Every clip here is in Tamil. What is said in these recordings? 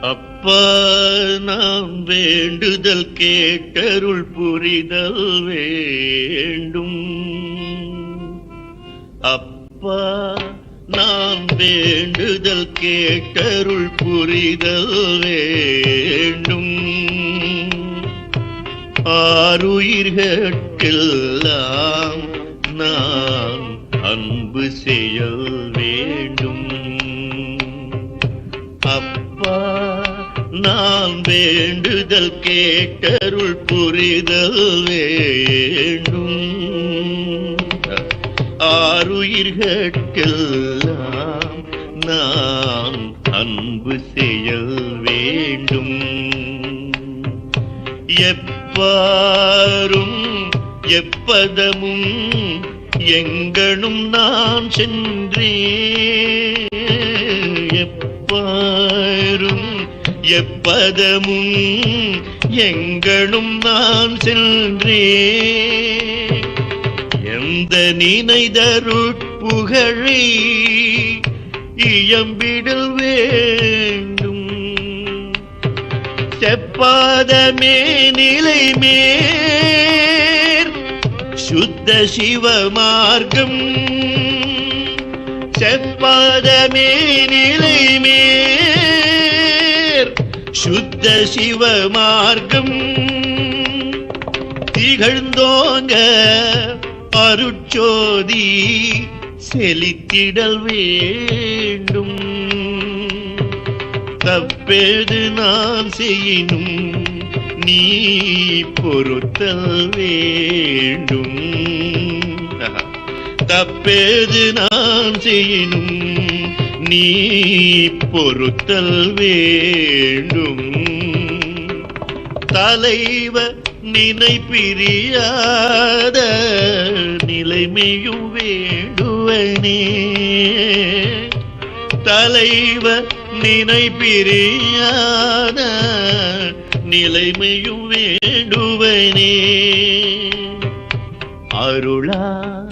அப்பா நாம் வேண்டுதல் கேட்டருள் புரிதல் வேண்டும். அப்பா நாம் வேண்டுதல் கேட்டருள் புரிதல் வேண்டும். ஆறுயிர்கட்கெல்லாம் நாம் அன்பு செய்ய நான் வேண்டுதல் கேட்டருள் புரிதல் வேண்டும். ஆறுயிர்கட்கெல்லாம் நான் அன்பு செயல் வேண்டும். எப்பாரும் எப்பதமும் எங்கனும் நான் சென்றேன். எப்பாரும் எப்பதமும் எங்களும் நான் சென்றே எந்த நினைதருட்புகழை இயம்பிடல் வேண்டும். செப்பாதமே நிலை மேற் சுத்த சிவ மார்க்கம் செப்பாதமே நிலை சுத்த சிவ மார்க்கம் திகழ்ந்தோங்க அருட்சோதி செலித்திடல் வேண்டும். தப்பேது நான் செய்யினும் நீ பொறுத்தல் வேண்டும். தப்பேது நான் செய்யினும் நீ பொறுத்தல் வேண்டும். தலைவ நினை பிரியாத நிலைமையும் வேண்டுவனே. தலைவ நினை பிரியாத நிலைமையும் வேண்டுவனே. அருளா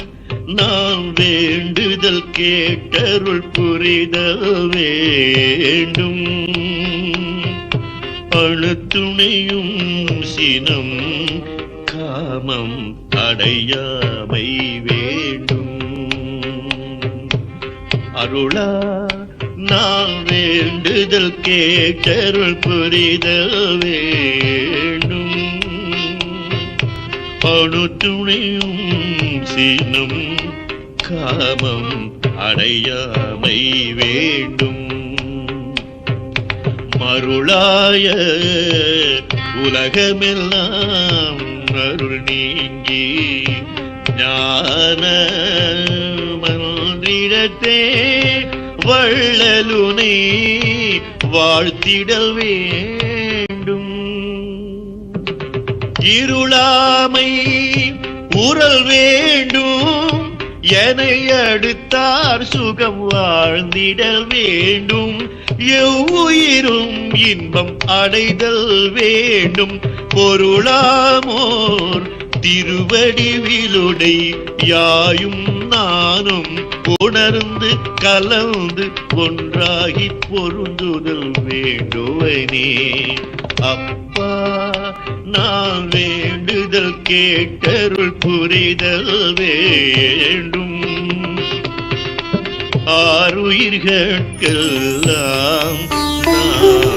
நாம் வேண்டுதல் கேட்டருள் புரிதல் வேண்டும். அணுத்துணையும் சினம் காமம் அடையாமை வேண்டும். அருளா நாம் வேண்டுதல் கேட்டருள் புரிதல் வேண்டும். அணுத்துணையும் சினம் காமம் அடையாமை வேண்டும். மருளாய உலகமெல்லாம் அருள் நீங்கி ஞான மன்றிடத்தே வள்ளலுனை வாழ்த்திடல் வேண்டும் இருளாமை உரல் வேண்டும். என அடுத்தார் சுகம் வாழ்ந்திடல் வேண்டும். எவ்வுயிரும் இன்பம் அடைதல் வேண்டும். பொருளாமோர் திருவடிவிலுடை யாயும் நானும் உணர்ந்து கலந்து ஒன்றாகி பொருந்துதல் வேண்டுவனே. அப்பா. நான் வேண்டுதல் கேட்டருள் புரிதல் வேண்டும். ஆறுயிர்கட்கெல்லாம் நான்